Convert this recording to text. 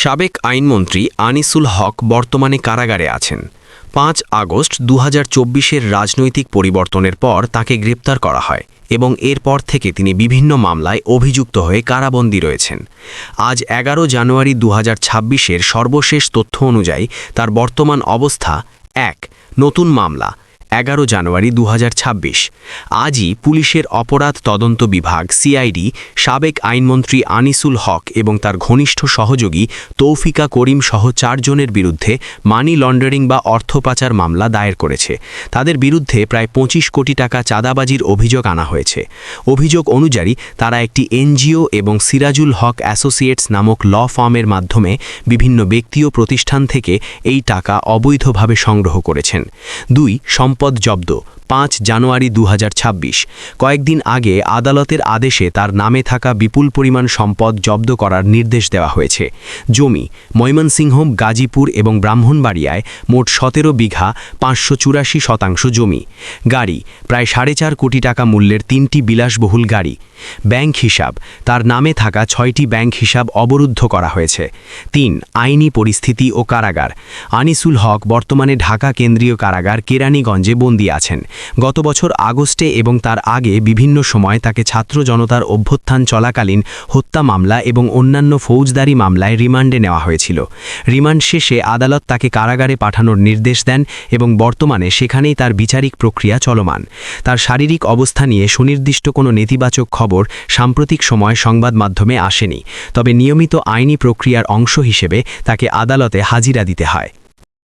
সাবেক আইনমন্ত্রী আনিসুল হক বর্তমানে কারাগারে আছেন। পাঁচ আগস্ট দু হাজার রাজনৈতিক পরিবর্তনের পর তাকে গ্রেপ্তার করা হয় এবং এরপর থেকে তিনি বিভিন্ন মামলায় অভিযুক্ত হয়ে কারাবন্দী রয়েছেন। আজ এগারো জানুয়ারি দু হাজার সর্বশেষ তথ্য অনুযায়ী তার বর্তমান অবস্থা এক, নতুন মামলা এগারো জানুয়ারি দু হাজার ছাব্বিশ। আজই পুলিশের অপরাধ তদন্ত বিভাগ, সিআইডি, সাবেক আইনমন্ত্রী আনিসুল হক এবং তার ঘনিষ্ঠ সহযোগী তৌফিকা করিম সহ চারজনের বিরুদ্ধে মানি লন্ডারিং বা অর্থ পাচার মামলা দায়ের করেছে। তাদের বিরুদ্ধে প্রায় পঁচিশ কোটি টাকা চাঁদাবাজির অভিযোগ আনা হয়েছে। অভিযোগ অনুযায়ী, তারা একটি এনজিও এবং সিরাজুল হক অ্যাসোসিয়েটস নামক ল ফার্মের মাধ্যমে বিভিন্ন ব্যক্তি ও প্রতিষ্ঠান থেকে এই টাকা অবৈধভাবে সংগ্রহ করেছেন। দুই, সম্পদ জব্দ। পাঁচ জানুয়ারি দু হাজার ছাব্বিশ। কয়েকদিন আগে আদালতের আদেশে তার নামে থাকা বিপুল পরিমাণ সম্পদ জব্দ করার নির্দেশ দেওয়া হয়েছে। জমি, ময়মনসিংহ, গাজীপুর এবং ব্রাহ্মণবাড়িয়ায় মোট সতেরো বিঘা পাঁচশো চুরাশি শতাংশ জমি। গাড়ি, প্রায় সাড়ে চার কোটি টাকা মূল্যের তিনটি বিলাসবহুল গাড়ি। ব্যাংক হিসাব, তার নামে থাকা ছয়টি ব্যাংক হিসাব অবরুদ্ধ করা হয়েছে। তিন, আইনি পরিস্থিতি ও কারাগার। আনিসুল হক বর্তমানে ঢাকা কেন্দ্রীয় কারাগার কেরানীগঞ্জে বন্দী আছেন। গত বছর আগস্টে এবং তার আগে বিভিন্ন সময় তাকে ছাত্র জনতার অভ্যুত্থান চলাকালীন হত্যা মামলা এবং অন্যান্য ফৌজদারি মামলায় রিমান্ডে নেওয়া হয়েছিল। রিমান্ড শেষে আদালত তাকে কারাগারে পাঠানোর নির্দেশ দেন এবং বর্তমানে সেখানেই তার বিচারিক প্রক্রিয়া চলমান। তার শারীরিক অবস্থা নিয়ে সুনির্দিষ্ট কোনো নেতিবাচক খবর সাম্প্রতিক সময় সংবাদ মাধ্যমে আসেনি, তবে নিয়মিত আইনি প্রক্রিয়ার অংশ হিসেবে তাকে আদালতে হাজিরা দিতে হয়।